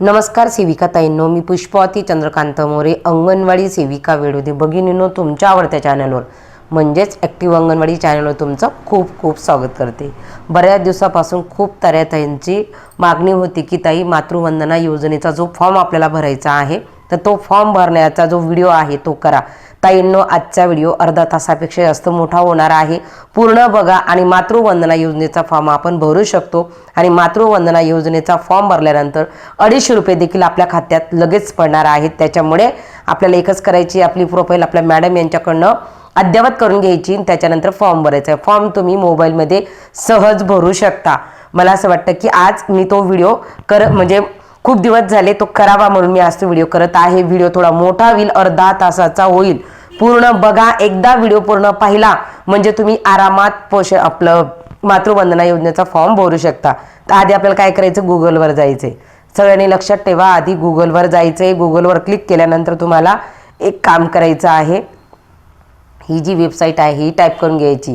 नमस्कार सेविका ताईंनो मी पुष्पावती चंद्रकांत मोरे अंगणवाडी सेविका वेळोदे भगिनीनो तुमच्या आवडत्या चॅनलवर. म्हणजेच ॲक्टिव्ह अंगणवाडी चॅनलवर तुमचं खूप खूप स्वागत करते. बऱ्याच दिवसापासून खूप ताऱ्या ताईंची मागणी होती की ताई मातृवंदना योजनेचा जो फॉर्म आपल्याला भरायचा आहे तर तो फॉर्म भरण्याचा जो व्हिडिओ आहे तो करा. ताईंनो आजचा व्हिडिओ अर्धा तासापेक्षा जास्त मोठा होणार आहे. पूर्ण बघा आणि मातृवंदना योजनेचा फॉर्म आपण भरू शकतो. आणि मातृवंदना योजनेचा फॉर्म भरल्यानंतर अडीचशे रुपये देखील आपल्या खात्यात लगेच पडणार आहेत. त्याच्यामुळे आपल्याला एकच करायची आपली प्रोफाईल आपल्या मॅडम यांच्याकडनं अद्ययावत करून घ्यायची आणि त्याच्यानंतर फॉर्म भरायचा आहे. फॉर्म तुम्ही मोबाईलमध्ये सहज भरू शकता. मला असं वाटतं की आज मी तो व्हिडिओ कर म्हणजे खूप दिवस झाले तो करावा म्हणून मी आज तो व्हिडिओ करत आहे. व्हिडिओ थोडा मोठा होईल अर्धा तासाचा होईल. पूर्ण बघा एकदा व्हिडिओ पूर्ण पाहिला म्हणजे तुम्ही आरामात पोष आपलं मातृवंदना योजनेचा फॉर्म भरू शकता. तर आधी आपल्याला काय करायचं? गुगलवर जायचंय. सगळ्यांनी लक्षात ठेवा आधी गुगलवर जायचंय. गुगलवर क्लिक केल्यानंतर तुम्हाला एक काम करायचं आहे. ही जी वेबसाईट आहे ही टाईप करून घ्यायची.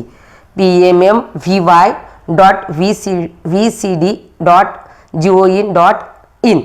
P M M V Y dot V C V C D dot G O in dot in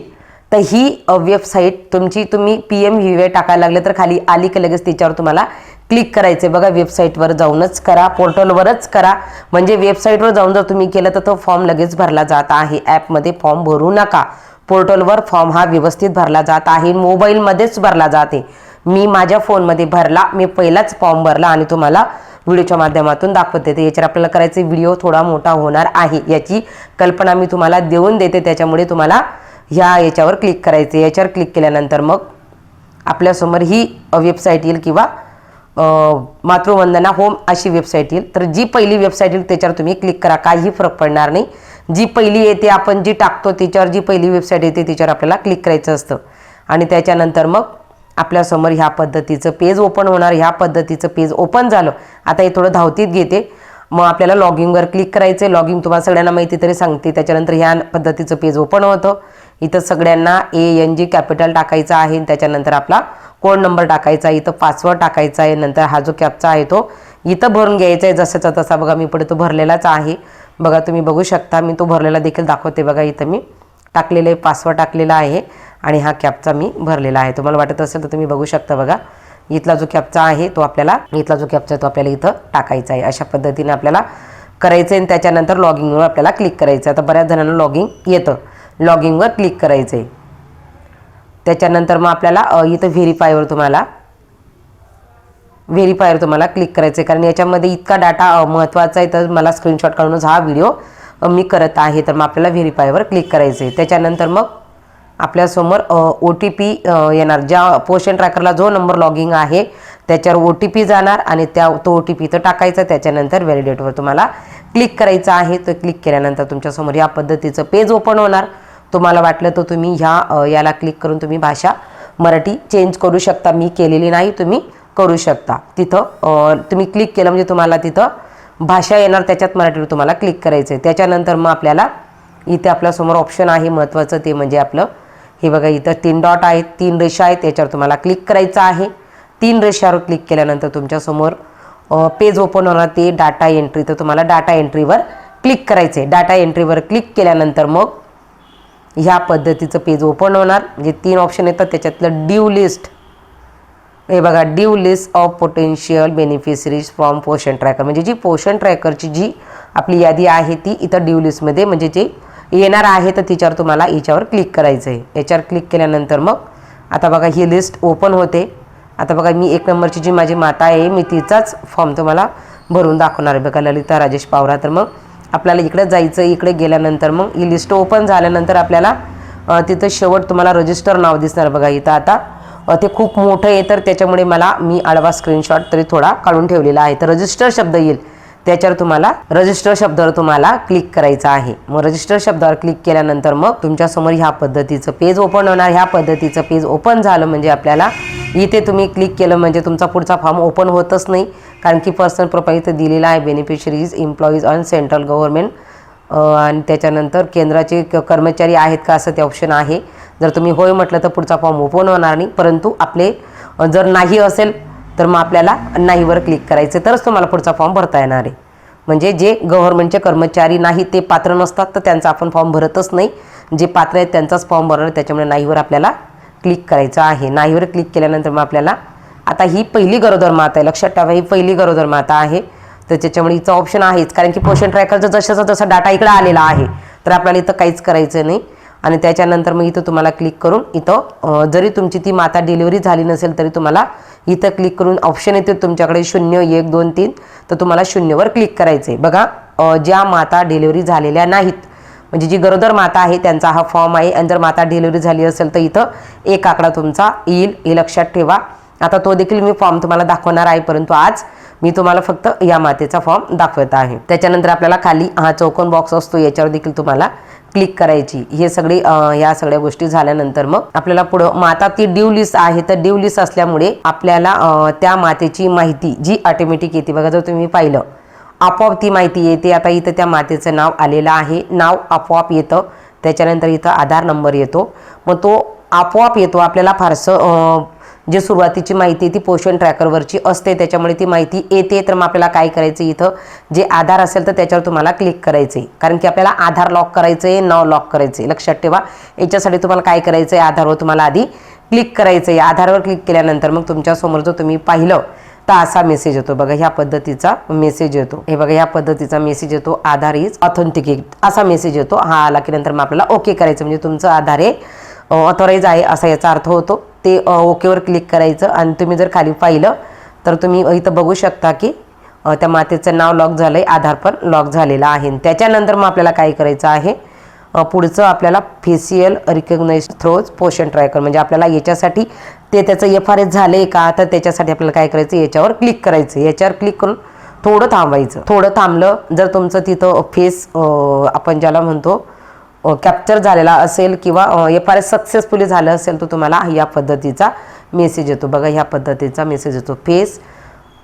तर ही वेबसाईट तुमची तुम्ही पी एम व्ही वाय टाकायला लागले तर खाली आली की लगेच त्याच्यावर तुम्हाला क्लिक करायचं बघा वेबसाईटवर जाऊनच करा पोर्टलवरच करा. म्हणजे वेबसाईटवर जाऊन जर तुम्ही केलं तर तो फॉर्म लगेच भरला जात आहे. ॲपमध्ये फॉर्म भरू नका. पोर्टलवर फॉर्म हा व्यवस्थित भरला जात आहे. मोबाईलमध्येच भरला जाते मी माझ्या फोनमध्ये भरला. मी पहिलाच फॉर्म भरला आणि तुम्हाला व्हिडिओच्या माध्यमातून दाखवते. तर याच्यावर आपल्याला करायचे व्हिडिओ थोडा मोठा होणार आहे. याची कल्पना मी तुम्हाला देऊन देते. त्याच्यामुळे तुम्हाला ह्या याच्यावर क्लिक करायचे. याच्यावर क्लिक केल्यानंतर मग आपल्यासमोर ही वेबसाईट येईल किंवा मातृवंदना होम अशी वेबसाईट येईल. तर जी पहिली वेबसाईट येईल त्याच्यावर तुम्ही क्लिक करा. काही फरक पडणार नाही. जी पहिली येते आपण जी टाकतो त्याच्यावर जी पहिली वेबसाईट येते त्याच्यावर आपल्याला क्लिक करायचं असतं. आणि त्याच्यानंतर मग आपल्यासमोर ह्या पद्धतीचं पेज ओपन होणार. ह्या पद्धतीचं पेज ओपन झालं. आता हे थोडं धावतीत घेते. मग आपल्याला लॉगिंगवर क्लिक करायचं आहे लॉगिंग तुम्हाला सगळ्यांना माहिती तरी सांगते. त्याच्यानंतर ह्या पद्धतीचं पेज ओपन होतं. इथं सगळ्यांना ए एन जी कॅपिटल टाकायचं आहे आणि त्याच्यानंतर आपला कोड नंबर टाकायचा आहे इथं पासवर्ड टाकायचा आहे नंतर हा जो कॅपचा आहे तो इथं भरून घ्यायचा आहे. जसाचा तसा बघा मी पुढे तो भरलेलाच आहे. बघा तुम्ही बघू शकता. मी तो भरलेला देखील दाखवते बघा. इथं मी टाकलेलं पासवर्ड टाकलेला आहे आणि हा कॅपचा मी भरलेला आहे. तुम्हाला वाटत असेल तर तुम्ही बघू शकता बघा. इथला जो कॅपचा आहे तो आपल्याला इथला जो कॅपचा आहे तो आपल्याला इथं टाकायचा आहे. अशा पद्धतीने आपल्याला करायचं आहे आणि त्याच्यानंतर लॉगिंगवर आपल्याला क्लिक करायचं आहे. आता बऱ्याच जणांना लॉगिंग येतं. लॉगिंगवर क्लिक करायचं आहे त्याच्यानंतर मग आपल्याला इथं व्हेरीफायवर तुम्हाला व्हेरीफायर तुम्हाला क्लिक करायचं आहे कारण याच्यामध्ये इतका डाटा महत्त्वाचा आहे तर मला स्क्रीनशॉट काढूनच हा व्हिडिओ मी करत आहे. तर मग आपल्याला व्हेरीफायवर क्लिक करायचं आहे त्याच्यानंतर मग आपल्यासमोर ओ टी पी येणार. ज्या पोषण ट्रॅकरला जो नंबर लॉगिंग आहे त्याच्यावर ओ टी पी जाणार आणि त्या तो ओ टी पी तर टाकायचा. त्याच्यानंतर व्हॅलिडेटवर तुम्हाला क्लिक करायचं आहे. तर क्लिक केल्यानंतर तुमच्यासमोर या पद्धतीचं पेज ओपन होणार. तुम्हाला वाटलं तर तुम्ही ह्या याला क्लिक करून तुम्ही भाषा मराठी चेंज करू शकता. मी केलेली नाही तुम्ही करू शकता. तिथं तुम्ही क्लिक केलं म्हणजे तुम्हाला तिथं भाषा येणार त्याच्यात मराठीवर तुम्हाला क्लिक करायचं आहे त्याच्यानंतर मग आपल्याला इथे आपल्यासमोर ऑप्शन आहे महत्त्वाचं ते म्हणजे आपलं हे बघा इथं तीन डॉट आहेत तीन रेषा आहेत त्याच्यावर तुम्हाला क्लिक करायचं आहे. तीन रेषावर क्लिक केल्यानंतर तुमच्यासमोर पेज ओपन होणार ते डाटा एंट्री तर तुम्हाला डाटा एंट्रीवर क्लिक करायचं आहे डाटा एंट्रीवर क्लिक केल्यानंतर मग ह्या पद्धतीचं पेज ओपन होणार. म्हणजे तीन ऑप्शन येतात त्याच्यातलं ड्यू लिस्ट हे बघा due list of potential beneficiaries from Poshan tracker म्हणजे जी पोषण ट्रॅकरची जी आपली यादी आहे ती इथं ड्यू लिस्टमध्ये म्हणजे जे येणार आहे तर तिच्यावर तुम्हाला याच्यावर क्लिक करायचं आहे याच्यावर क्लिक केल्यानंतर मग आता बघा ही लिस्ट ओपन होते. आता बघा मी एक नंबरची जी माझी माता आहे मी तिचाच फॉर्म तुम्हाला भरून दाखवणार आहे. बघा ललिता राजेश पावरा तर मग आपल्याला इकडे जायचं इकडे गेल्यानंतर मग ही लिस्ट ओपन झाल्यानंतर आपल्याला तिथं शेवट तुम्हाला रजिस्टर नाव दिसणार बघा इथं आता. ते खूप मोठं आहे तर त्याच्यामुळे मला मी आडवा स्क्रीनशॉट तरी थोडा काढून ठेवलेला आहे. तर रजिस्टर शब्द येईल त्याच्यावर तुम्हाला रजिस्टर शब्दावर तुम्हाला क्लिक करायचं आहे. मग रजिस्टर शब्दावर क्लिक केल्यानंतर मग तुमच्यासमोर ह्या पद्धतीचं पेज ओपन होणार. ह्या पद्धतीचं पेज ओपन झालं म्हणजे आपल्याला इथे तुम्ही क्लिक केलं म्हणजे तुमचा पुढचा फॉर्म ओपन होतच नाही. कारण की पर्सनल प्रोफाईल इथं दिलेला आहे. Beneficiaries employees on central government आणि त्याच्यानंतर केंद्राचे क- कर्मचारी आहेत का असं ते ऑप्शन आहे. जर तुम्ही होय म्हटलं तर पुढचा फॉर्म ओपन होणार नाही. परंतु आपले जर नाही असेल तर मग आपल्याला नाहीवर क्लिक करायचं. तरच तुम्हाला पुढचा फॉर्म भरता येणार आहे. म्हणजे जे गव्हर्नमेंटचे कर्मचारी नाही ते पात्र नसतात. तर त्यांचा आपण फॉर्म भरतच नाही. जे पात्र आहेत त्यांचाच फॉर्म भरणार त्याच्यामुळे नाहीवर आपल्याला क्लिक करायचं आहे. नाहीवर क्लिक केल्यानंतर मग आपल्याला आता ही पहिली गरोदर माता आहे. लक्षात ठेवा ही पहिली गरोदर माता आहे. तर त्याच्यामुळे हिचं ऑप्शन आहेच. कारण की पोषण ट्रॅकरचा जशाचा जसा डाटा इकडे आलेला आहे तर आपल्याला इथं काहीच करायचं नाही. आणि त्याच्यानंतर मग इथं तुम्हाला क्लिक करून इथं जरी तुमची ती माता डिलिव्हरी झाली नसेल तरी तुम्हाला इथं क्लिक करून ऑप्शन येते तुमच्याकडे शून्य एक दोन तीन. तर तुम्हाला शून्यवर क्लिक करायचं आहे बघा ज्या माता डिलिव्हरी झालेल्या नाहीत म्हणजे जी गरोदर माता आहे त्यांचा हा फॉर्म आहे. आणि जर माता डिलिव्हरी झाली असेल तर इथं एक आकडा तुमचा येईल. हे लक्षात ठेवा. आता तो देखील मी फॉर्म तुम्हाला दाखवणार आहे. परंतु आज मी तुम्हाला फक्त या मातेचा फॉर्म दाखवत आहे. त्याच्यानंतर आपल्याला खाली हा चौकोन बॉक्स असतो. याच्यावर देखील तुम्हाला क्लिक करायची. हे सगळी या सगळ्या गोष्टी झाल्यानंतर मग आपल्याला पुढं माता ती ड्यू लिस्ट आहे. तर ड्यू लिस्ट असल्यामुळे आपल्याला त्या मातेची माहिती जी ऑटोमॅटिक येते. बघा जर तुम्ही पाहिलं आपोआप ती माहिती येते. आता इथं त्या मातेचं नाव आलेलं आहे. नाव आपोआप येतं. त्याच्यानंतर इथं आधार नंबर येतो. मग तो आपोआप येतो. आपल्याला फारसं जे सुरुवातीची माहिती आहे ती पोषण ट्रॅकरवरची असते. त्याच्यामुळे ती माहिती येते. तर मग आपल्याला काय करायचं इथं? जे आधार असेल तर त्याच्यावर तुम्हाला क्लिक करायचं आहे कारण की आपल्याला आधार लॉक करायचं आहे नाव लॉक करायचं आहे लक्षात ठेवा. याच्यासाठी तुम्हाला काय करायचं आहे आधारवर तुम्हाला आधी क्लिक करायचं आहे आधारवर क्लिक केल्यानंतर मग तुमच्यासमोर जर तुम्ही पाहिलं तर असा मेसेज येतो. बघा ह्या पद्धतीचा मेसेज येतो. हे बघा ह्या पद्धतीचा मेसेज येतो. आधार इज ऑथेंटिकेट असा मेसेज येतो. हा आला की नंतर मग आपल्याला ओके करायचं. म्हणजे तुमचं आधार हे ऑथोराईज आहे असा याचा अर्थ होतो. ते ओकेवर क्लिक करायचं आणि तुम्ही जर खाली पाहिलं तर तुम्ही इथं बघू शकता की त्या मातेचं नाव लॉक झालं आहे आधार पण लॉक झालेलं आहे. त्याच्यानंतर मग आपल्याला काय करायचं आहे? पुढचं आपल्याला facial recognize through Poshan tracker म्हणजे आपल्याला याच्यासाठी ते त्याचं एफ आर एस झालं आहे का? तर त्याच्यासाठी आपल्याला काय करायचं? याच्यावर क्लिक करायचं. याच्यावर क्लिक करून थोडं थांबायचं. थोडं थांबलं जर तुमचं तिथं फेस आपण ज्याला म्हणतो कॅप्चर झालेला असेल किंवा एफ आर एस सक्सेसफुली झालं असेल तर तुम्हाला या पद्धतीचा मेसेज येतो. बघा ह्या पद्धतीचा मेसेज येतो. Face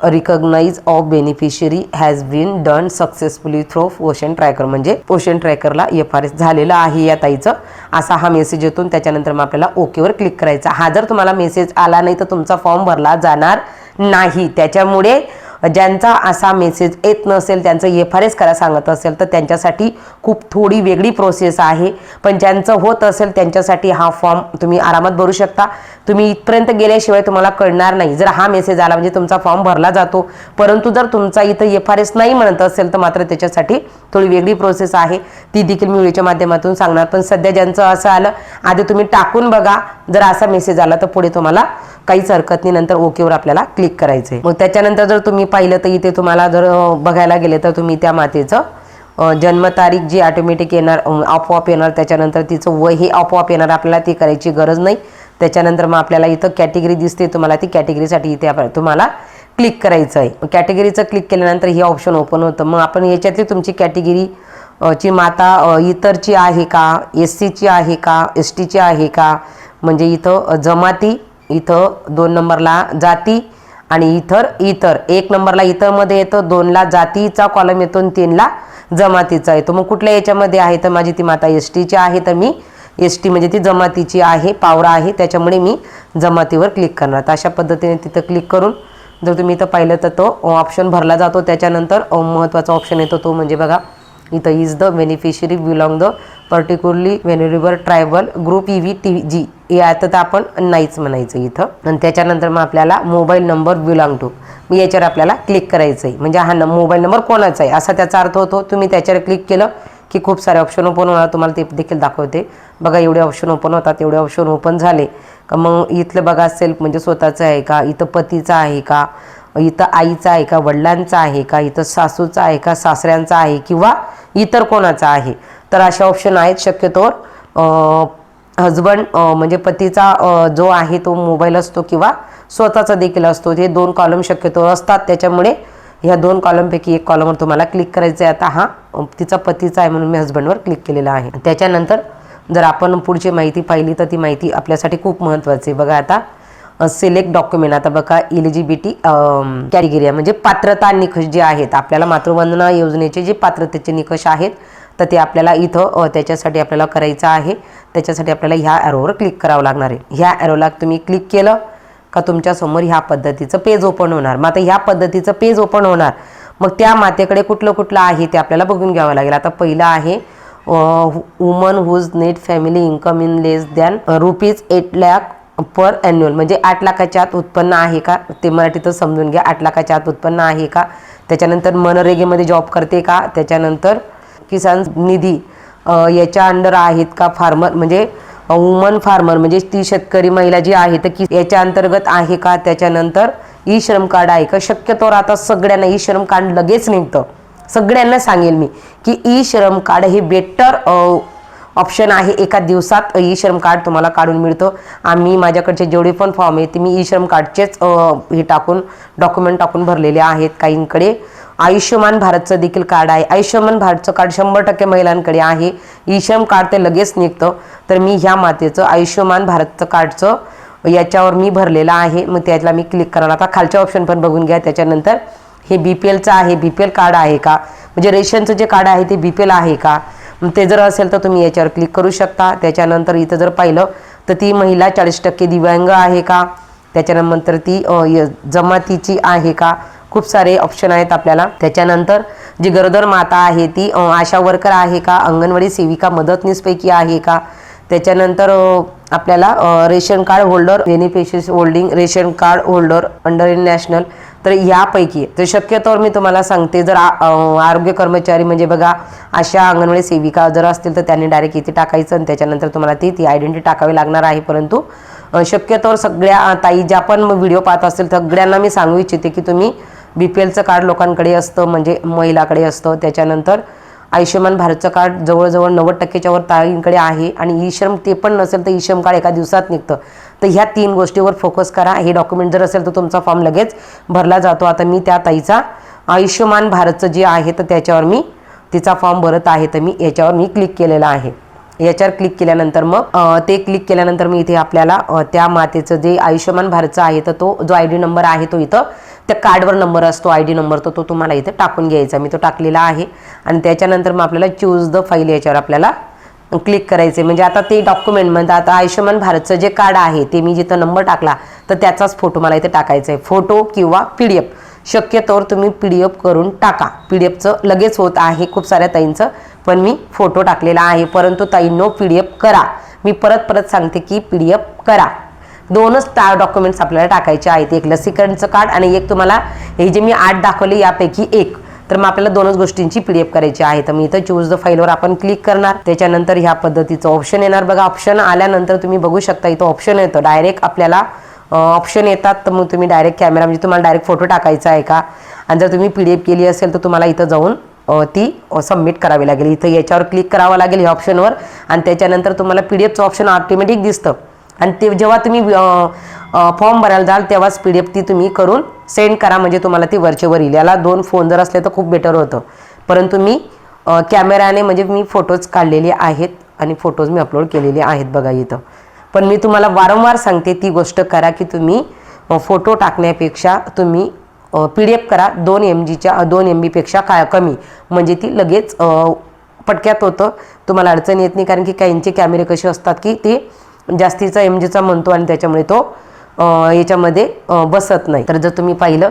recognize of beneficiary has been done successfully through Poshan tracker म्हणजे पोषण ट्रॅकरला एफ आर एस झालेलं आहे या ताईचं. असा हा मेसेज येतो त्याच्यानंतर मग आपल्याला ओकेवर क्लिक करायचा. हा जर तुम्हाला मेसेज आला नाही तर तुमचा फॉर्म भरला जाणार नाही. त्याच्यामुळे ज्यांचा असा मेसेज येत नसेल त्यांचं एफ आर एस करा सांगत असेल तर त्यांच्यासाठी खूप थोडी वेगळी प्रोसेस आहे. पण ज्यांचं होत असेल त्यांच्यासाठी हा फॉर्म तुम्ही आरामात भरू शकता. तुम्ही इथपर्यंत गेल्याशिवाय तुम्हाला कळणार नाही. जर हा मेसेज आला म्हणजे तुमचा फॉर्म भरला जातो. परंतु जर तुमचा इथं एफ आर एस नाही म्हणत असेल तर मात्र त्याच्यासाठी थोडी वेगळी प्रोसेस आहे. ती देखील मी व्हिडिओच्या माध्यमातून सांगणार. पण सध्या ज्यांचं असं आलं आधी तुम्ही टाकून बघा. जर असा मेसेज आला तर पुढे तुम्हाला काहीच हरकत नाही. नंतर ओकेवर आपल्याला क्लिक करायचं आहे मग त्याच्यानंतर जर तुम्ही पाहिलं तर इथे तुम्हाला जर बघायला गेले तर तुम्ही त्या मातेचं जन्मतारीख जी ऑटोमॅटिक येणार आपोआप येणार त्याच्यानंतर तिचं वय हे आपोआप येणार आपल्याला ती करायची गरज नाही. त्याच्यानंतर मग आपल्याला इथं कॅटेगरी दिसते तुम्हाला ती कॅटेगरीसाठी इथे तुम्हाला क्लिक करायचं आहे कॅटेगरीचं क्लिक केल्यानंतर हे ऑप्शन ओपन होतं. मग आपण याच्यातली तुमची कॅटेगरी ची माता इतरची आहे का? एस सीची आहे का? एस टीची आहे का? म्हणजे इथं जमाती इथं दोन नंबरला जाती आणि इतर इतर. एक नंबरला इतरमध्ये येतं दोनला जातीचा कॉलम येतो आणि तीनला जमातीचा येतो. मग कुठल्या याच्यामध्ये आहे? तर माझी ती माता एस टीची आहे तर मी एस टी म्हणजे ती जमातीची आहे पावरा आहे त्याच्यामुळे मी जमातीवर क्लिक करणार. तर अशा पद्धतीने तिथं क्लिक करून जर तुम्ही इथं पाहिलं तर तो ऑप्शन भरला जातो. त्याच्यानंतर महत्त्वाचा ऑप्शन येतो तो म्हणजे बघा इथं is the beneficiary belong the particularly vulnerable tribal group E V T G हे आता तर आपण नाहीच म्हणायचं इथं. आणि त्याच्यानंतर मग आपल्याला mobile number belong to me याच्यावर आपल्याला क्लिक करायचं आहे म्हणजे हा न मोबाईल नंबर कोणाचा आहे असा त्याचा अर्थ होतो. तुम्ही त्याच्यावर क्लिक केलं की खूप सारे ऑप्शन ओपन होणार. तुम्हाला ते देखील दाखवते. बघा एवढे ऑप्शन ओपन होतात एवढे ऑप्शन ओपन झाले. का मग इथलं बघा सेल्फ म्हणजे स्वतःचं आहे का? इथं पतीचं आहे का? इथं आईचा आहे का वडिलांचा आहे का इथं सासूचा आहे का सासऱ्यांचा आहे किंवा इतर कोणाचा आहे? तर अशा ऑप्शन आहेत. शक्यतोवर हजबंड म्हणजे पतीचा जो आहे तो मोबाईल असतो किंवा स्वतःचा देखील असतो. हे दोन कॉलम शक्यतो असतात. त्याच्यामुळे ह्या दोन कॉलमपैकी एक कॉलमवर तुम्हाला क्लिक करायचं आहे आता हा तिचा पतीचा आहे म्हणून मी हजबंडवर क्लिक केलेला आहे. त्याच्यानंतर जर आपण पुढची माहिती पाहिली तर ती माहिती आपल्यासाठी खूप महत्त्वाची आहे. बघा आता सिलेक्ट डॉक्युमेंट आता बघा इलिजिबिलिटी कॅटेगरी आहे. म्हणजे पात्रता निकष जे आहेत आपल्याला मातृवंदना योजनेचे जे पात्रतेचे निकष आहेत तर ते आपल्याला इथं त्याच्यासाठी आपल्याला करायचं आहे. त्याच्यासाठी आपल्याला ह्या ॲरोवर क्लिक करावं लागणार आहे. ह्या ॲरोला तुम्ही क्लिक केलं का तुमच्यासमोर ह्या पद्धतीचं पेज ओपन होणार. मग आता ह्या पद्धतीचं पेज ओपन होणार. मग त्या मातेकडे कुठलं कुठलं आहे ते आपल्याला बघून घ्यावं लागेल. आता पहिलं आहे woman whose net family income in less than rupees eight lakh per annual म्हणजे आठ लाखाच्या आत उत्पन्न आहे का? ते मराठीतच समजून घ्या. आठ लाखाच्या आत उत्पन्न आहे का? त्याच्यानंतर मनरेगेमध्ये जॉब करते का? त्याच्यानंतर किसान निधी याच्या अंडर आहेत का फार्मर म्हणजे वुमन फार्मर म्हणजे ती शेतकरी महिला जी आहे तर की याच्या अंतर्गत आहे का? त्याच्यानंतर ई श्रम कार्ड आहे का? शक्यतोवर आता सगळ्यांना ई श्रम कार्ड लगेच निघतं. सगळ्यांना सांगेल मी की ई श्रम कार्ड हे बेटर ऑप्शन आहे एका दिवसात ई श्रम कार्ड तुम्हाला काढून मिळतं. आम्ही माझ्याकडचे जेवढे पण फॉर्म आहेत ते मी ई श्रम कार्डचेच हे टाकून डॉक्युमेंट टाकून भरलेले आहेत काहींकडे. आयुष्यमान भारतचं देखील कार्ड आहे. आयुष्यमान भारतचं कार्ड शंभर टक्के महिलांकडे आहे. ई श्रम कार्ड ते लगेच निघतं. तर मी ह्या मातेचं आयुष्यमान भारतचं कार्डचं याच्यावर मी भरलेलं आहे. मग त्याला मी क्लिक करणार आता खालच्या ऑप्शन पण बघून घ्या. त्याच्यानंतर हे बी पी एलचं आहे. बी पी एल कार्ड आहे का? म्हणजे रेशनचं जे कार्ड आहे ते बी पी एल आहे का? ते जर असेल तर तुम्ही याच्यावर क्लिक करू शकता. त्याच्यानंतर इथं जर पाहिलं तर ती महिला चाळीस टक्के दिव्यांग आहे का? त्याच्यानंतर ती य- जमातीची आहे का? खूप सारे ऑप्शन आहेत आपल्याला. त्याच्यानंतर जी गरोदर माता आहे ती आशा वर्कर आहे का? अंगणवाडी सेविका मदतनीसपैकी आहे का? त्याच्यानंतर आपल्याला ration card holder beneficiary holding ration card holder under national तर यापैकी तर शक्यतोवर मी तुम्हाला सांगते जर आरोग्य कर्मचारी म्हणजे बघा अशा अंगणवाडी सेविका जर असतील तर त्यांनी डायरेक्ट इथे टाकायचं आणि त्याच्यानंतर तुम्हाला ती ती आयडेंटिटी टाकावी लागणार आहे. परंतु शक्यतोवर सगळ्या ताई ज्या पण व्हिडिओ पाहत असतील सगळ्यांना मी सांगू इच्छिते की तुम्ही बी पी एलचं कार्ड लोकांकडे असतं म्हणजे महिलाकडे असतं. त्याच्यानंतर आयुष्यमान भारतचं कार्ड जवळजवळ नव्वद टक्केच्यावर ताईंकडे आहे. आणि ई श्रम ते पण नसेल तर ई श्रम कार्ड एका दिवसात निघतं. तर ह्या तीन गोष्टीवर फोकस करा. हे डॉक्युमेंट जर असेल तर तुमचा फॉर्म लगेच भरला जातो. आता मी त्या ताईचा आयुष्यमान भारतचं जे आहे तर त्याच्यावर मी तिचा फॉर्म भरत आहे तर मी याच्यावर मी क्लिक केलेला आहे. याच्यावर क्लिक केल्यानंतर मग ते क्लिक केल्यानंतर मी इथे आपल्याला त्या मातेचं जे आयुष्यमान भारतचं आहे तर तो जो आय डी नंबर आहे तो इथं त्या कार्डवर नंबर असतो. आय डी नंबर तर तो तुम्हाला इथं टाकून घ्यायचा. मी तो टाकलेला आहे. आणि त्याच्यानंतर मग आपल्याला चूज द फाईल याच्यावर आपल्याला क्लिक करायचे. म्हणजे आता ते डॉक्युमेंट म्हणतात आता आयुष्यमान भारतचं जे कार्ड आहे ते मी जिथं नंबर टाकला तर त्याचाच फोटो मला इथे टाकायचा आहे फोटो किंवा पी डी एफ शक्यतोवर तुम्ही पी डी एफ करून टाका. पी डी एफचं लगेच होत आहे खूप साऱ्या ताईंचं पण मी फोटो टाकलेला आहे. परंतु ताईंनो पी डी एफ करा. मी परत परत सांगते की पी डी एफ करा. दोनच टा डॉक्युमेंट्स आपल्याला टाकायचे आहेत. एक लसीकरणचं कार्ड आणि एक तुम्हाला हे जे मी आठ दाखवले यापैकी एक. तर मग आपल्याला दोनच गोष्टींची पी डी एफ करायची आहे. तर मी इथं चूज द फाईलवर आपण क्लिक करणार. त्याच्यानंतर ह्या पद्धतीचं ऑप्शन येणार. बघा ऑप्शन आल्यानंतर तुम्ही बघू शकता इथं ऑप्शन येतं. डायरेक्ट आपल्याला ऑप्शन येतात. तर मग तुम्ही डायरेक्ट कॅमेरा म्हणजे तुम्हाला डायरेक्ट फोटो टाकायचा आहे का? आणि जर तुम्ही पी डी एफ केली असेल तर तुम्हाला इथं जाऊन ती सबमिट करावी लागेल. इथं याच्यावर क्लिक करावं लागेल या ऑप्शनवर आणि त्याच्यानंतर तुम्हाला पी डी एफचं ऑप्शन ऑटोमॅटिक दिसतं. आणि ते जेव्हा तुम्ही फॉर्म भरायला जाल तेव्हाच पी डी एफ ती तुम्ही करून सेंड करा. म्हणजे तुम्हाला ती वरचेवर येईल. याला दोन फोन जर असले तर खूप बेटर होतं. परंतु मी कॅमेराने म्हणजे मी फोटोज काढलेले आहेत आणि फोटोज मी अपलोड केलेले आहेत बघा इथं. पण मी तुम्हाला वारंवार सांगते ती गोष्ट करा की तुम्ही फोटो टाकण्यापेक्षा तुम्ही पी डी एफ करा. दोन एम जीच्या दोन एम बीपेक्षा काय कमी. म्हणजे ती लगेच पटक्यात होतं. तुम्हाला अडचण येत नाही. कारण की काहींचे कॅमेरे कसे असतात की ते जास्तीचा एम जीचा म्हणतो आणि त्याच्यामुळे तो याच्यामध्ये बसत नाही. तर जर तुम्ही पाहिलं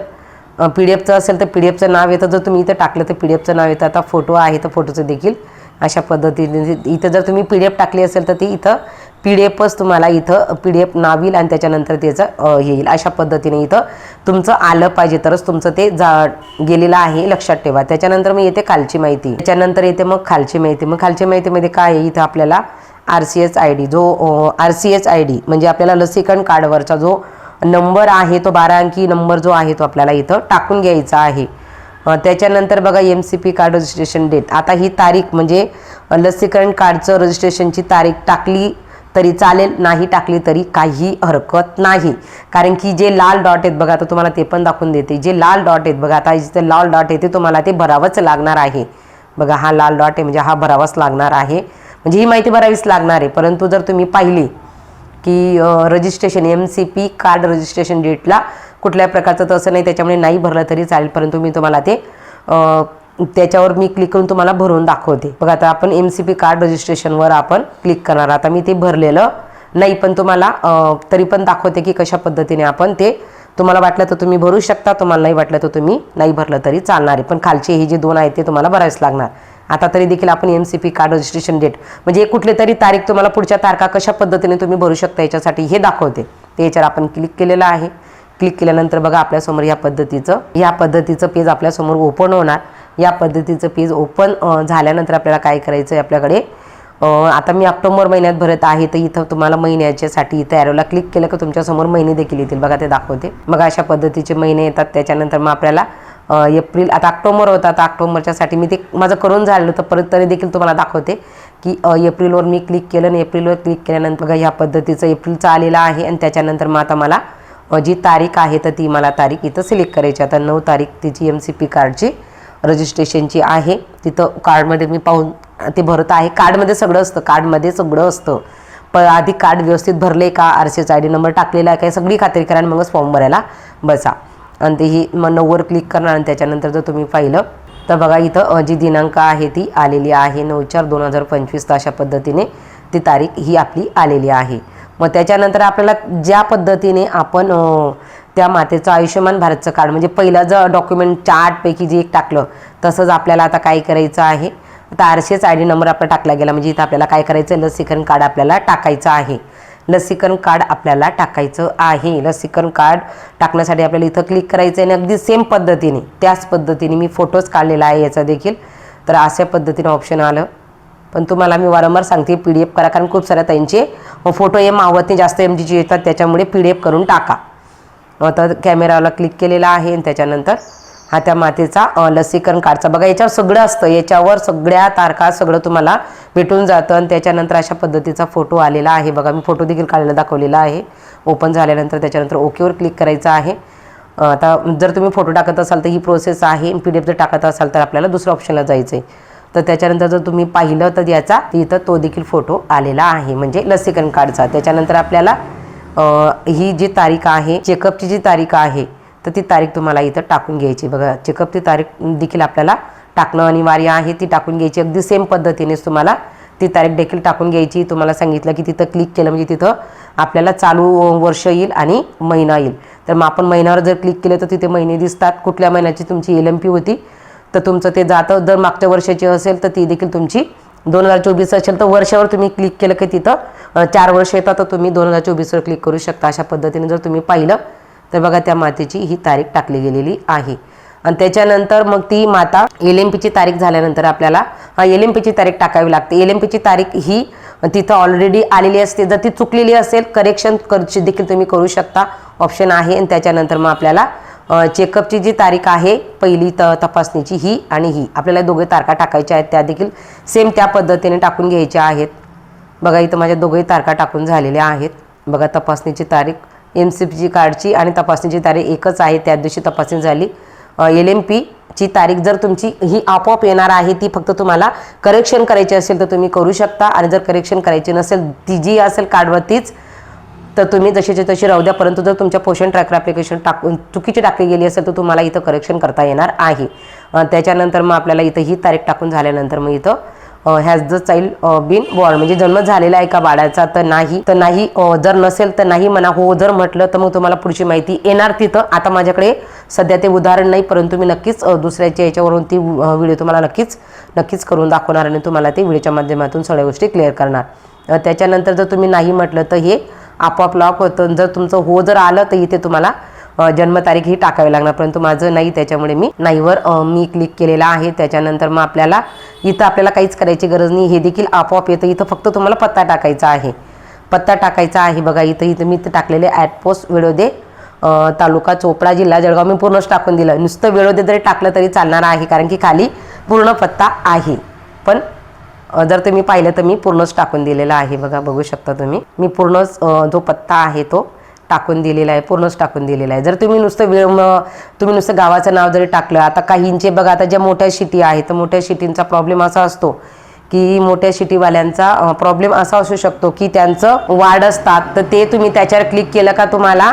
पी डी एफचं असेल तर पी डी एफचं नाव येतं. जर तुम्ही इथं टाकलं तर पी डी एफचं नाव येतं. आता फोटो आहे तर फोटोचं देखील अशा पद्धतीने. इथं जर तुम्ही पी डी एफ टाकली असेल तर ती इथं पी डी एफच तुम्हाला इथं पी डी एफ नाव येईल आणि त्याच्यानंतर त्याचं येईल. अशा पद्धतीने इथं तुमचं आलं पाहिजे. तरच तुमचं ते जा गेलेलं आहे लक्षात ठेवा. त्याच्यानंतर मग येते खालची माहिती. त्याच्यानंतर येते मग खालची माहिती. मग खालची माहितीमध्ये काय आहे? इथं आपल्याला R C S I D जो R C S I D म्हणजे आपल्याला लसीकरण कार्डवरचा जो नंबर आहे तो बारा अंकी नंबर जो आहे तो आपल्याला इथं टाकून घ्यायचा आहे. त्याच्यानंतर बघा M C P card registration date आता ही तारीख म्हणजे लसीकरण कार्डचं रजिस्ट्रेशनची तारीख टाकली तरी चालेल नाही टाकली तरी काही हरकत नाही. कारण की जे लाल डॉट आहेत बघा आता तुम्हाला ते पण दाखवून देते. जे लाल डॉट आहेत बघा आता जिथे लाल डॉट आहे ते तुम्हाला ते भरावंच लागणार आहे. बघा हा लाल डॉट आहे म्हणजे हा भरावाच लागणार आहे. म्हणजे ही माहिती भरावीच लागणार आहे. परंतु जर तुम्ही पाहिली की registration M C P card registration डेटला कुठल्या प्रकारचं तसं नाही त्याच्यामुळे नाही भरलं तरी चालेल. परंतु मी तुम्हाला ते त्याच्यावर मी क्लिक करून तुम्हाला भरून दाखवते. बघा आता आपण एम सी पी कार्ड रजिस्ट्रेशनवर आपण क्लिक करणार. आता मी ते भरलेलं नाही पण तुम्हाला तरी पण दाखवते की कशा पद्धतीने आपण ते तुम्हाला वाटलं तर तुम्ही भरू शकता तुम्हाला नाही वाटलं तर तुम्ही नाही भरलं तरी चालणार आहे. पण खालचे हे जे दोन आहेत ते तुम्हाला भरावेच लागणार. आता तरी देखील आपण M C P card registration date म्हणजे कुठले तरी तारीख तुम्हाला पुढच्या तारखा कशा पद्धतीने तुम्ही भरू शकता याच्यासाठी हे दाखवते. ते याच्यावर आपण क्लिक केलेलं आहे. क्लिक केल्यानंतर बघा आपल्यासमोर या पद्धतीचं या पद्धतीचं पेज आपल्यासमोर ओपन होणार. या पद्धतीचं पेज ओपन झाल्यानंतर आपल्याला काय करायचं आहे आपल्याकडे आता मी ऑक्टोबर महिन्यात भरत आहे तर इथं तुम्हाला महिन्याच्यासाठी इथं ॲरोला क्लिक केलं का तुमच्यासमोर महिने देखील येतील. बघा ते दाखवते. मग अशा पद्धतीचे महिने येतात. त्याच्यानंतर मग आपल्याला एप्रिल आता ऑक्टोबर होता आता ऑक्टोबरच्यासाठी मी ते माझं करून झालं होतं परत तरी देखील तुम्हाला दाखवते की एप्रिलवर मी क्लिक केलं आणि एप्रिलवर क्लिक केल्यानंतर बघा ह्या पद्धतीचं एप्रिलचं आलेलं आहे आणि त्याच्यानंतर मग आता मला जी तारीख आहे तर ती मला तारीख इथं सिलेक्ट करायची आता नऊ तारीख तिची एम सी पी कार्डची रजिस्ट्रेशनची आहे. तिथं कार्डमध्ये मी पाहून ते भरत आहे. कार्डमध्ये सगळं असतं कार्डमध्ये सगळं असतं. प आधी कार्ड व्यवस्थित भरले का? R C I D number टाकलेला आहे काय सगळी खात्री करा आणि मगच फॉर्म भरायला बसा. आणि ते ही मग नऊवर क्लिक करणार आणि त्याच्यानंतर जर तुम्ही पाहिलं तर बघा इथं जी दिनांक आहे ती आलेली आहे नऊ चार दोन हजार पंचवीस तर अशा पद्धतीने ती तारीख ही आपली आलेली आहे. मग त्याच्यानंतर आपल्याला ज्या पद्धतीने आपण त्या मातेचं आयुष्यमान भारतचं कार्ड म्हणजे पहिलं जर डॉक्युमेंट आठपैकी जे एक टाकलं तसंच आपल्याला आता काय करायचं आहे? आता आर आय डी नंबर आपला टाकला गेला म्हणजे इथं आपल्याला काय करायचं? आहे लसीकरण कार्ड आपल्याला टाकायचं आहे. लसीकरण कार्ड आपल्याला टाकायचं आहे. लसीकरण कार्ड टाकण्यासाठी आपल्याला इथं क्लिक करायचं आहे आणि अगदी सेम पद्धतीने त्याच पद्धतीने मी फोटोज काढलेला आहे याचा देखील. तर अशा पद्धतीने ऑप्शन आलं. पण तुम्हाला मी वारंवार सांगते पी डी एफ करा कारण खूप साऱ्या त्यांचे फोटो हे मावत जास्त एम जीचे येतात त्याच्यामुळे पी डी एफ करून टाका. आता कॅमेराला क्लिक केलेला आहे आणि त्याच्यानंतर हा त्या मातेचा लसीकरण कार्डचा. बघा याच्यावर सगळं असतं. याच्यावर सगळ्या तारखा सगळं तुम्हाला भेटून जातं आणि त्याच्यानंतर अशा पद्धतीचा फोटो आलेला आहे. बघा मी फोटो देखील काढलेला दाखवलेला आहे. ओपन झाल्यानंतर त्याच्यानंतर ओकेवर क्लिक करायचं आहे. आता जर तुम्ही फोटो टाकत असाल तर ही प्रोसेस आहे. पी डी एफ जर टाकत असाल तर आपल्याला दुसऱ्या ऑप्शनला जायचं आहे तर त्याच्यानंतर जर तुम्ही पाहिलं तर याचा तिथं तो देखील फोटो आलेला आहे. म्हणजे लसीकरण कार्डचा. त्याच्यानंतर आपल्याला ही जी तारीख आहे चेकअपची जी तारीख आहे तर ती तारीख तुम्हाला इथं टाकून घ्यायची. बघा चेकअपची तारीख देखील आपल्याला टाकणं अनिवार्य आहे. ती टाकून घ्यायची. अगदी सेम पद्धतीनेच तुम्हाला ती तारीख देखील टाकून घ्यायची. तुम्हाला सांगितलं की तिथं क्लिक केलं म्हणजे तिथं आपल्याला चालू वर्ष येईल आणि महिना येईल. तर मग आपण महिन्यावर जर क्लिक केलं तर तिथे महिने दिसतात. कुठल्या महिन्याची तुमची एल एम पी होती तर तुमचं ते जातं. जर मागच्या वर्षाची असेल तर ती देखील तुमची दोन हजार चोवीस असेल तर वर्षावर तुम्ही क्लिक केलं की तिथं चार वर्ष येतात तर तुम्ही दोन हजार चोवीसवर क्लिक करू शकता. अशा पद्धतीने जर तुम्ही पाहिलं तर बघा त्या मातेची ही तारीख टाकली गेलेली आहे. आणि त्याच्यानंतर मग ती माता एल एम पीची तारीख झाल्यानंतर आपल्याला एल एम पीची तारीख टाकावी लागते. एल एम पीची तारीख ही तिथं ऑलरेडी आलेली असते. जर ती चुकलेली असेल करेक्शन कर देखील तुम्ही करू शकता. ऑप्शन आहे. आणि त्याच्यानंतर मग आपल्याला चेकअपची जी तारीख आहे पहिली त तपासणीची ही आणि ही. आपल्याला दोघे तारखा टाकायच्या आहेत. त्या देखील सेम त्या पद्धतीने टाकून घ्यायच्या आहेत. बघा इथं माझ्या दोघेही तारखा टाकून झालेल्या आहेत. बघा तपासणीची तारीख एम सी पीची कार्डची आणि तपासणीची तारीख एकच आहे त्या दिवशी तपासणी झाली. एल एम पीची तारीख जर तुमची ही आपोआप येणार आहे ती फक्त तुम्हाला करेक्शन करायची असेल तर तुम्ही करू शकता. आणि जर करेक्शन करायची नसेल ती जी असेल कार्डवरतीच तर तुम्ही जशीच्या तशी राहू द्या. परंतु जर तुमच्या पोषण ट्रॅकर ॲप्लिकेशन टाकून चुकीची टाकली गेली असेल तर तुम्हाला इथं करेक्शन करता येणार आहे. त्याच्यानंतर मग आपल्याला इथं ही तारीख टाकून झाल्यानंतर मग इथं has the child been born म्हणजे जन्म झालेला आहे का बाळाचा? तर नाही. तर नाही जर नसेल तर नाही म्हणा हो जर म्हटलं तर मग तुम्हाला पुढची माहिती येणार तिथं. आता माझ्याकडे सध्या ते उदाहरण नाही परंतु मी नक्कीच दुसऱ्याच्या याच्यावरून ती व्हिडिओ तुम्हाला नक्कीच नक्कीच करून दाखवणार आणि तुम्हाला ते व्हिडिओच्या माध्यमातून सगळ्या गोष्टी क्लिअर करणार. त्याच्यानंतर जर तुम्ही नाही म्हटलं तर हे आपोआप लॉक होतं. जर तुमचं हो जर आलं तर इथे तुम्हाला जन्मतारीख ही टाकावी लागणार. परंतु माझं नाही त्याच्यामुळे मी नाहीवर मी क्लिक केलेला आहे. त्याच्यानंतर मग आपल्याला इथं आपल्याला काहीच करायची गरज नाही. हे देखील आपोआप येतं. इथं फक्त तुम्हाला पत्ता टाकायचा आहे. पत्ता टाकायचा आहे बघा इथं इथं मी इथं टाकलेले ॲट पोस्ट वेळोदे तालुका चोपडा जिल्हा जळगाव. मी पूर्णच टाकून दिलं. नुसतं वेळोदे जरी टाकलं तरी चालणार आहे कारण की खाली पूर्ण पत्ता आहे. पण जर तुम्ही पाहिलं तर मी पूर्णच टाकून दिलेला आहे बघा. बघू शकता तुम्ही. मी पूर्णच जो पत्ता आहे तो टाकून दिलेला आहे पूर्णच टाकून दिलेला आहे. जर तुम्ही नुसतं वेळ तुम्ही नुसतं गावाचं नाव जरी टाकलं आता काहींचे बघा आता ज्या मोठ्या शिटी आहेत तर मोठ्या सिटींचा प्रॉब्लेम असा असतो की मोठ्या सिटीवाल्यांचा प्रॉब्लेम असा असू शकतो की त्यांचं वार्ड असतात तर ते तुम्ही त्याच्यावर क्लिक केलं का तुम्हाला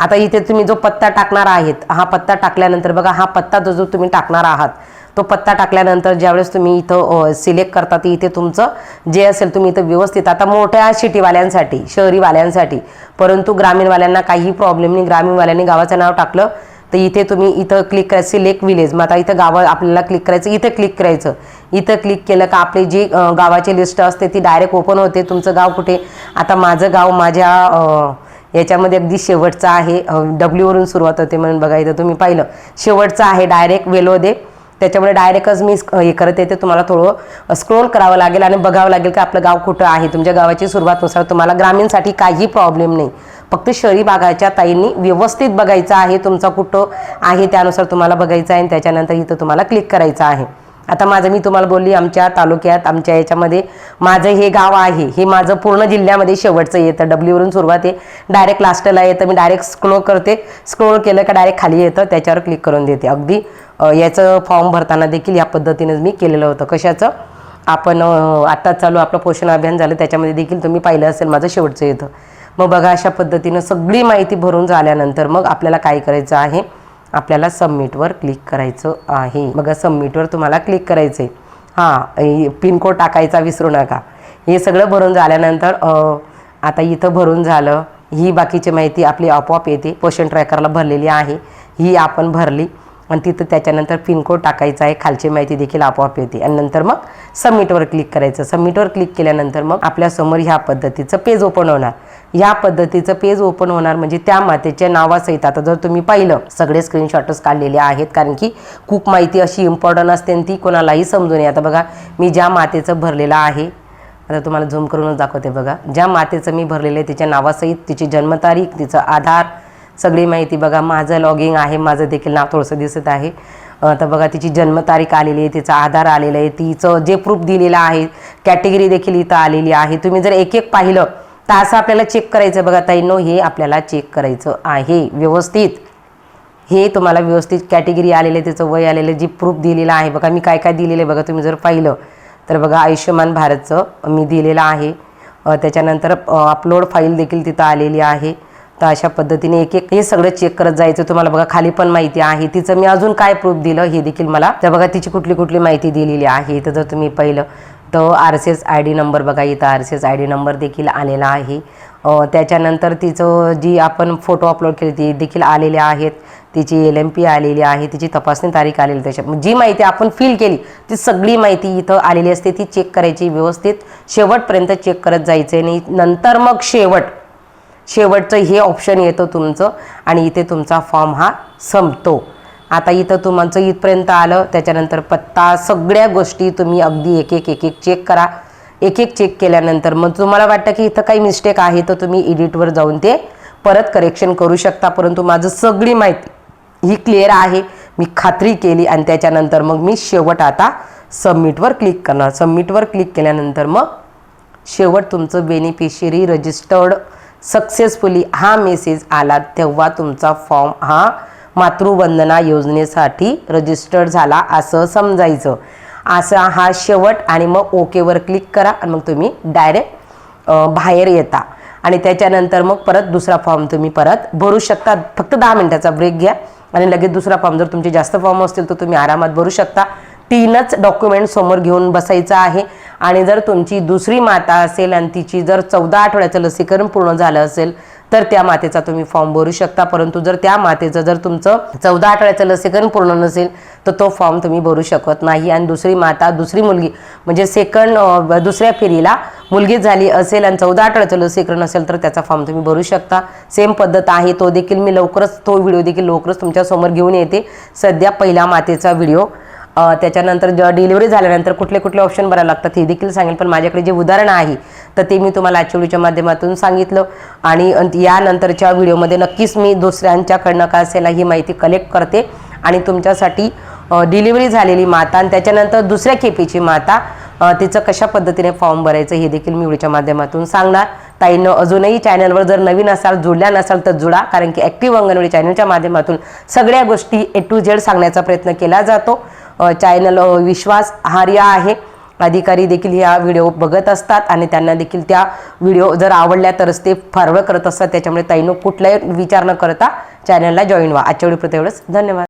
आता इथे तुम्ही जो पत्ता टाकणार आहेत हा पत्ता टाकल्यानंतर बघा हा पत्ता जो जो तुम्ही टाकणार आहात तो पत्ता टाकल्यानंतर ज्यावेळेस तुम्ही इथं सिलेक्ट करता ते इथे तुमचं जे असेल तुम्ही इथं व्यवस्थित आता मोठ्या सिटीवाल्यांसाठी शहरीवाल्यांसाठी परंतु ग्रामीणवाल्यांना काही प्रॉब्लेम नाही. ग्रामीणवाल्यांनी गावाचं नाव टाकलं तर इथे तुम्ही इथं क्लिक करायचं सिलेक्ट विलेज मग आता इथं गावं आपल्याला क्लिक करायचं इथं क्लिक करायचं. इथं क्लिक केलं का आपली जी गावाची लिस्ट असते ती डायरेक्ट ओपन होते. तुमचं गाव कुठे? आता माझं गाव माझ्या याच्यामध्ये अगदी शेवटचं आहे. डब्ल्यूवरून सुरुवात होते म्हणून बघा इथं तुम्ही पाहिलं. शेवटचं आहे डायरेक्ट वेलोदे. त्याच्यामुळे डायरेक्टच मी हे करत येते. तुम्हाला थोडं स्क्रोल करावं लागेल आणि बघावं लागेल की आपलं गाव कुठं आहे. तुमच्या गावाची सुरुवातनुसार तुम्हाला ग्रामीणसाठी काही प्रॉब्लेम नाही. फक्त शहरी भागाच्या ताईंनी व्यवस्थित बघायचं आहे तुमचा कुठं आहे त्यानुसार तुम्हाला बघायचं आहे आणि त्याच्यानंतर इथं तुम्हाला क्लिक करायचं आहे. आता माझं मी तुम्हाला बोलली आमच्या तालुक्यात आमच्या याच्यामध्ये माझं हे गाव आहे. हे माझं पूर्ण जिल्ह्यामध्ये शेवटचं येतं. डब्ल्यूवरून सुरुवात आहे. डायरेक्ट लास्टला येतं. मी डायरेक्ट स्क्रोल करते. स्क्रोल केलं का डायरेक्ट खाली येतं. त्याच्यावर क्लिक करून देते. अगदी याचं फॉर्म भरताना देखील या पद्धतीनेच मी केलेलं होतं. कशाचं? आपण आत्ताच चालू आपलं पोषण अभियान झालं त्याच्यामध्ये देखील तुम्ही पाहिलं असेल माझं शेवटचं येतं मग बघा अशा पद्धतीनं सगळी माहिती भरून झाल्यानंतर मग आपल्याला काय करायचं आहे? आपल्याला सबमिटवर क्लिक करायचं आहे. बघा सबमिटवर तुम्हाला क्लिक करायचं आहे हां पिनकोड टाकायचा विसरू नका. हे सगळं भरून झाल्यानंतर आता इथं भरून झालं. ही बाकीची माहिती आपली आपोआप येते. पोषण ट्रॅकरला भरलेली आहे. ही आपण भरली. आणि तिथं त्याच्यानंतर पिनकोड टाकायचा आहे. खालची माहिती देखील आपोआप येते. आणि नंतर मग सबमिटवर क्लिक करायचं. सबमिटवर क्लिक केल्यानंतर मग आपल्यासमोर ह्या पद्धतीचं पेज ओपन होणार. ह्या पद्धतीचं पेज ओपन होणार म्हणजे त्या मातेच्या नावासहित. आता जर तुम्ही पाहिलं सगळे स्क्रीनशॉटच काढलेले आहेत. कारण की खूप माहिती अशी इम्पॉर्टंट असते आणि ती कोणालाही समजून नये. आता बघा मी ज्या मातेचं भरलेलं आहे आता तुम्हाला झूम करूनच दाखवते बघा. ज्या मातेचं मी भरलेलं आहे तिच्या नावासहित तिची जन्मतारीख तिचं आधार सगळी माहिती बघा. माझं लॉगिंग आहे माझं देखील नाव थोडंसं दिसत आहे. तर बघा तिची जन्मतारीख आलेली आहे तिचा आधार आलेलं आहे तिचं जे प्रूफ दिलेलं आहे कॅटेगरी देखील इथं आलेली आहे. तुम्ही जर एक एक पाहिलं तर असं आपल्याला चेक करायचं बघा ताईनो हे आपल्याला चेक करायचं आहे. व्यवस्थित. हे तुम्हाला व्यवस्थित कॅटेगरी आलेले त्याचं वय आलेलं जे प्रूफ दिलेलं आहे. बघा मी काय काय दिलेलं आहे बघा तुम्ही जर पाहिलं तर बघा आयुष्यमान भारतचं मी दिलेलं आहे. त्याच्यानंतर अपलोड फाईल देखील तिथं आलेली आहे. तर अशा पद्धतीने एक एक हे सगळं चेक करत जायचं. तुम्हाला बघा खाली पण माहिती आहे. तिचं मी अजून काय प्रूफ दिलं हे देखील मला तर बघा तिची कुठली कुठली माहिती दिलेली आहे. तर जर तुम्ही पाहिलं तर R C S I D number बघा इथं R C S I D number देखील आलेला आहे. त्याच्यानंतर तिचं जी आपण फोटो अपलोड केली ती देखील आलेल्या आहेत. तिची एल एम पी आलेली आहे. तिची तपासणी तारीख आलेली त्याच्या जी माहिती आपण फिल केली ती सगळी माहिती इथं आलेली असते. ती चेक करायची व्यवस्थित. शेवटपर्यंत चेक करत जायचं आणि नंतर मग शेवट शेवटचं हे ऑप्शन येतं तुमचं आणि इथे तुमचा फॉर्म हा संपतो. आता इथं तुमचं इथपर्यंत आलं त्याच्यानंतर पत्ता सगळ्या गोष्टी तुम्ही अगदी एक एक एक एक चेक करा. एक एक चेक केल्यानंतर मग तुम्हाला वाटतं की इथं काही मिस्टेक आहे तर तुम्ही एडिटवर जाऊन ते परत करेक्शन करू शकता. परंतु माझं सगळी माहिती ही क्लिअर आहे. मी खात्री केली आणि त्याच्यानंतर मग मी शेवट आता सबमिटवर क्लिक करणार. सबमिटवर क्लिक केल्यानंतर मग शेवट तुमचं बेनिफिशियरी रजिस्टर्ड सक्सेसफुली हा मेसेज आला तेव्हा तुमचा फॉर्म हा मातृवंदना योजनेसाठी रजिस्टर्ड झाला असं समजायचं. असा हा शेवट आणि मग ओकेवर क्लिक करा आणि मग तुम्ही डायरेक्ट बाहेर येता. आणि त्याच्यानंतर मग परत दुसरा फॉर्म तुम्ही परत भरू शकता. फक्त दहा मिनिटाचा ब्रेक घ्या आणि लगेच दुसरा फॉर्म जर तुमचे जास्त फॉर्म असतील तर तुम्ही आरामात भरू शकता. तीनच डॉक्युमेंट समोर घेऊन बसायचं आहे. आणि जर तुमची दुसरी माता असेल आणि तिची जर चौदा आठवड्याचं लसीकरण पूर्ण झालं असेल तर त्या मातेचा तुम्ही फॉर्म भरू शकता. परंतु जर त्या मातेचं जर तुमचं चौदा आठवड्याचं लसीकरण पूर्ण नसेल तर तो फॉर्म तुम्ही भरू शकत नाही. आणि दुसरी माता दुसरी मुलगी म्हणजे सेकंड दुसऱ्या फेरीला मुलगी झाली असेल आणि चौदा आठवड्याचं लसीकरण असेल तर त्याचा फॉर्म तुम्ही भरू शकता. सेम पद्धत आहे. तो देखील मी लवकरच तो व्हिडिओ देखील लवकरच तुमच्यासमोर घेऊन येते. सध्या पहिल्या मातेचा व्हिडिओ त्याच्यानंतर ज डिलिव्हरी झाल्यानंतर कुठले कुठले ऑप्शन भरायला लागतात हे देखील सांगेल. पण माझ्याकडे जे उदाहरण आहे तर ते मी तुम्हाला ॲक्च्युलीच्या माध्यमातून सांगितलं. आणि अंत- यानंतरच्या व्हिडिओमध्ये नक्कीच मी दुसऱ्यांच्याकडनं का असेल ही माहिती कलेक्ट करते. आणि तुमच्यासाठी डिलिव्हरी झालेली माता आणि त्याच्यानंतर दुसऱ्या खेपेची माता तिचं कशा पद्धतीने फॉर्म भरायचं हे देखील मी व्हिडिओच्या माध्यमातून सांगणार. ताईनं अजूनही चॅनलवर जर नवीन असाल जुळल्या नसाल तर जुळा कारण की ॲक्टिव्ह अंगणवाडी चॅनलच्या माध्यमातून सगळ्या गोष्टी ए टू झेड सांगण्याचा प्रयत्न केला जातो. चॅनल विश्वासहार्य आहे. अधिकारी देखील ह्या व्हिडिओ बघत असतात आणि त्यांना देखील त्या व्हिडिओ जर आवडल्या तरच ते फॉरवर्ड करत असतात. त्याच्यामुळे ताईनो कुठलाही विचार न करता चॅनलला जॉईन व्हा. आजच्या व्हिडिओ एवढंच धन्यवाद.